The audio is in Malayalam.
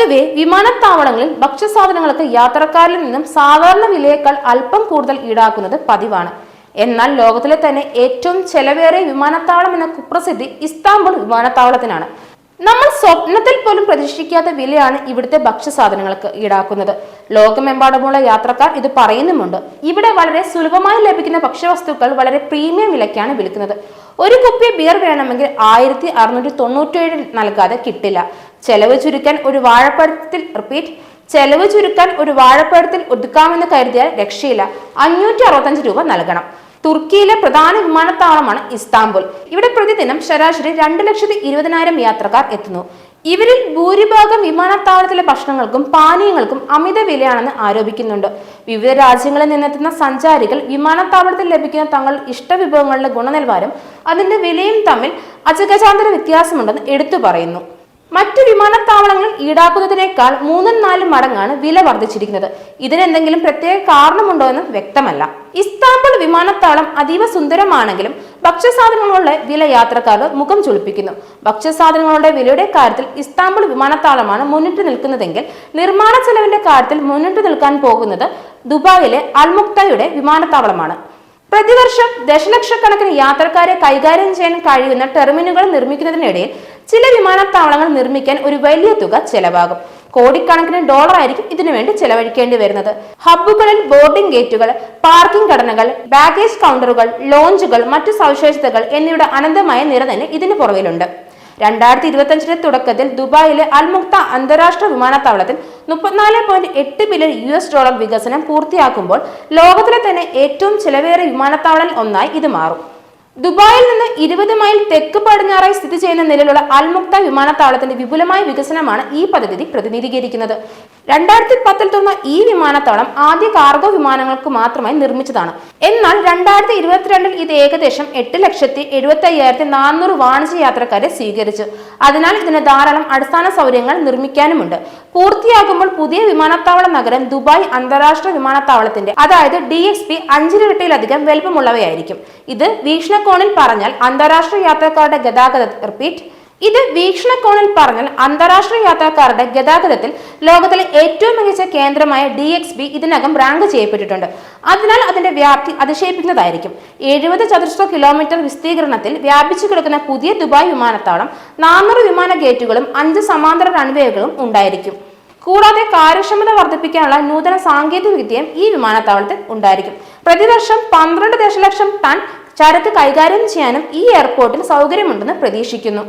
പൊതുവെ വിമാനത്താവളങ്ങളിൽ ഭക്ഷ്യസാധനങ്ങൾക്ക് യാത്രക്കാരിൽ നിന്നും സാധാരണ വിലയേക്കാൾ അല്പം കൂടുതൽ ഈടാക്കുന്നത് പതിവാണ്. എന്നാൽ ലോകത്തിലെ തന്നെ ഏറ്റവും ചെലവേറിയ വിമാനത്താവളം എന്ന കുപ്രസിദ്ധി ഇസ്താംബുൾ വിമാനത്താവളത്തിനാണ്. നമ്മൾ സ്വപ്നത്തിൽ പോലും പ്രതീക്ഷിക്കാത്ത വിലയാണ് ഇവിടുത്തെ ഭക്ഷ്യസാധനങ്ങൾക്ക് ഈടാക്കുന്നത്. ലോകമെമ്പാടുമുള്ള യാത്രക്കാർ ഇത് പറയുന്നുമുണ്ട്. ഇവിടെ വളരെ സുലഭമായി ലഭിക്കുന്ന ഭക്ഷ്യവസ്തുക്കൾ വളരെ പ്രീമിയം വിലയ്ക്കാണ് വിൽക്കുന്നത്. ഒരു കുപ്പി ബിയർ വേണമെങ്കിൽ ആയിരത്തി അറുന്നൂറ്റി തൊണ്ണൂറ്റേഴ് നൽകാതെ കിട്ടില്ല. ചെലവ് ചുരുക്കാൻ ഒരു വാഴപ്പഴത്തിൽ റിപ്പീറ്റ് ചെലവ് ചുരുക്കാൻ ഒരു വാഴപ്പഴത്തിൽ ഒതുക്കാമെന്ന് കരുതിയാൽ രക്ഷയില്ല. അഞ്ഞൂറ്റി അറുപത്തഞ്ച് രൂപ നൽകണം. തുർക്കിയിലെ പ്രധാന വിമാനത്താവളമാണ് ഇസ്താംബുൾ. ഇവിടെ പ്രതിദിനം ശരാശരി രണ്ട് ലക്ഷത്തി ഇരുപതിനായിരം യാത്രക്കാർ എത്തുന്നു. ഇവരിൽ ഭൂരിഭാഗം വിമാനത്താവളത്തിലെ ഭക്ഷണങ്ങൾക്കും പാനീയങ്ങൾക്കും അമിത വിലയാണെന്ന് ആരോപിക്കുന്നുണ്ട്. വിവിധ രാജ്യങ്ങളിൽ നിന്നെത്തുന്ന സഞ്ചാരികൾ വിമാനത്താവളത്തിൽ ലഭിക്കുന്ന തങ്ങൾ ഇഷ്ട വിഭവങ്ങളുടെ ഗുണനിലവാരം അതിന്റെ വിലയും തമ്മിൽ അജഗജാന്തര വ്യത്യാസമുണ്ടെന്ന് എടുത്തു പറയുന്നു. മറ്റു വിമാനത്താവളങ്ങളിൽ ഈടാക്കുന്നതിനേക്കാൾ മൂന്നും നാലും മടങ്ങാണ് വില വർദ്ധിച്ചിരിക്കുന്നത്. ഇതിനെന്തെങ്കിലും പ്രത്യേക കാരണമുണ്ടോ എന്ന് വ്യക്തമല്ല. ഇസ്താംബുൾ വിമാനത്താവളം അതീവ സുന്ദരമാണെങ്കിലും ഭക്ഷ്യസാധനങ്ങളുടെ വില യാത്രക്കാർക്ക് മുഖം ചുളിപ്പിക്കുന്നു. ഭക്ഷ്യസാധനങ്ങളുടെ വിലയുടെ കാര്യത്തിൽ ഇസ്താംബുൾ വിമാനത്താവളമാണ് മുന്നിട്ട് നിൽക്കുന്നതെങ്കിൽ നിർമ്മാണ ചെലവിന്റെ കാര്യത്തിൽ മുന്നിട്ട് നിൽക്കാൻ പോകുന്നത് ദുബായിലെ അൽമുക്തയുടെ വിമാനത്താവളമാണ്. പ്രതിവർഷം ദശലക്ഷക്കണക്കിന് യാത്രക്കാരെ കൈകാര്യം ചെയ്യാൻ കഴിയുന്ന ടെർമിനുകൾ നിർമ്മിക്കുന്നതിനിടയിൽ ചില വിമാനത്താവളങ്ങൾ നിർമ്മിക്കാൻ ഒരു വലിയ തുക ചെലവാകും. കോടിക്കണക്കിന് ഡോളർ ആയിരിക്കും ഇതിനുവേണ്ടി ചെലവഴിക്കേണ്ടി വരുന്നത്. ഹബ്ബുകളിൽ ബോർഡിംഗ് ഗേറ്റുകൾ പാർക്കിംഗ് ഘടനകൾ ബാഗേജ് കൗണ്ടറുകൾ ലോഞ്ചുകൾ മറ്റു സവിശേഷതകൾ എന്നിവയുടെ അനന്തമായ നിര തന്നെ ഇതിന് പുറകിലുണ്ട്. രണ്ടായിരത്തി ഇരുപത്തിയഞ്ചിന്റെ തുടക്കത്തിൽ ദുബായിലെ അൽമുക്ത അന്താരാഷ്ട്ര വിമാനത്താവളത്തിൽ മുപ്പത്തിനാല് പോയിന്റ് എട്ട് ബില്യൺ യു എസ് ഡോളർ വികസനം പൂർത്തിയാക്കുമ്പോൾ ലോകത്തിലെ തന്നെ ഏറ്റവും ചെലവേറിയ വിമാനത്താവളം ഒന്നായി ഇത് മാറും. ദുബായിൽ നിന്ന് ഇരുപത് മൈൽ തെക്ക് പടിഞ്ഞാറായി സ്ഥിതി ചെയ്യുന്ന നിലയിലുള്ള അൽമുക്ത വിമാനത്താവളത്തിന്റെ വിപുലമായ വികസനമാണ് ഈ പദ്ധതി പ്രതിനിധീകരിക്കുന്നത്. രണ്ടായിരത്തി പത്തിൽ തുറന്ന ഈ വിമാനത്താവളം ആദ്യ കാർഗോ വിമാനങ്ങൾക്ക് മാത്രമായി നിർമ്മിച്ചതാണ്. എന്നാൽ രണ്ടായിരത്തി ഇരുപത്തിരണ്ടിൽ ഇത് ഏകദേശം എട്ട് ലക്ഷത്തി എഴുപത്തി അയ്യായിരത്തി നാനൂറ് വാണിജ്യ യാത്രക്കാരെ സ്വീകരിച്ചു. അതിനാൽ ഇതിന് ധാരാളം അടിസ്ഥാന സൗകര്യങ്ങൾ നിർമ്മിക്കാനുമുണ്ട്. പൂർത്തിയാകുമ്പോൾ പുതിയ വിമാനത്താവള നഗരം ദുബായ് അന്താരാഷ്ട്ര വിമാനത്താവളത്തിന്റെ അതായത് ഡി എക്സ് പി അഞ്ചിരട്ടിയിലധികം വലുപ്പമുള്ളവയായിരിക്കും. ഇത് വീക്ഷണകോണിൽ പറഞ്ഞാൽ അന്താരാഷ്ട്ര യാത്രക്കാരുടെ ഗതാഗത റിപ്പീറ്റ് ഇത് വീക്ഷണകോണിൽ പറഞ്ഞാൽ അന്താരാഷ്ട്ര യാത്രക്കാരുടെ ഗതാഗതത്തിൽ ലോകത്തിലെ ഏറ്റവും മികച്ച കേന്ദ്രമായ ഡി എക്സ് ബി ഇതിനകം റാങ്ക് ചെയ്യപ്പെട്ടിട്ടുണ്ട്. അതിനാൽ അതിന്റെ വ്യാപ്തി അതിശയിപ്പിക്കുന്നതായിരിക്കും. എഴുപത് ചതുരശ്ര കിലോമീറ്റർ വിസ്തീർണത്തിൽ വ്യാപിച്ചു കിടക്കുന്ന പുതിയ ദുബായ് വിമാനത്താവളം നാനൂറ് വിമാന ഗേറ്റുകളും അഞ്ച് സമാന്തര റൺവേകളും ഉണ്ടായിരിക്കും. കൂടാതെ കാര്യക്ഷമത വർദ്ധിപ്പിക്കാനുള്ള നൂതന സാങ്കേതിക വിദ്യയും ഈ വിമാനത്താവളത്തിൽ ഉണ്ടായിരിക്കും. പ്രതിവർഷം പന്ത്രണ്ട് ദശലക്ഷം ടൺ ചരക്ക് കൈകാര്യം ചെയ്യാനും ഈ എയർപോർട്ടിൽ സൗകര്യമുണ്ടെന്ന് പ്രതീക്ഷിക്കുന്നു.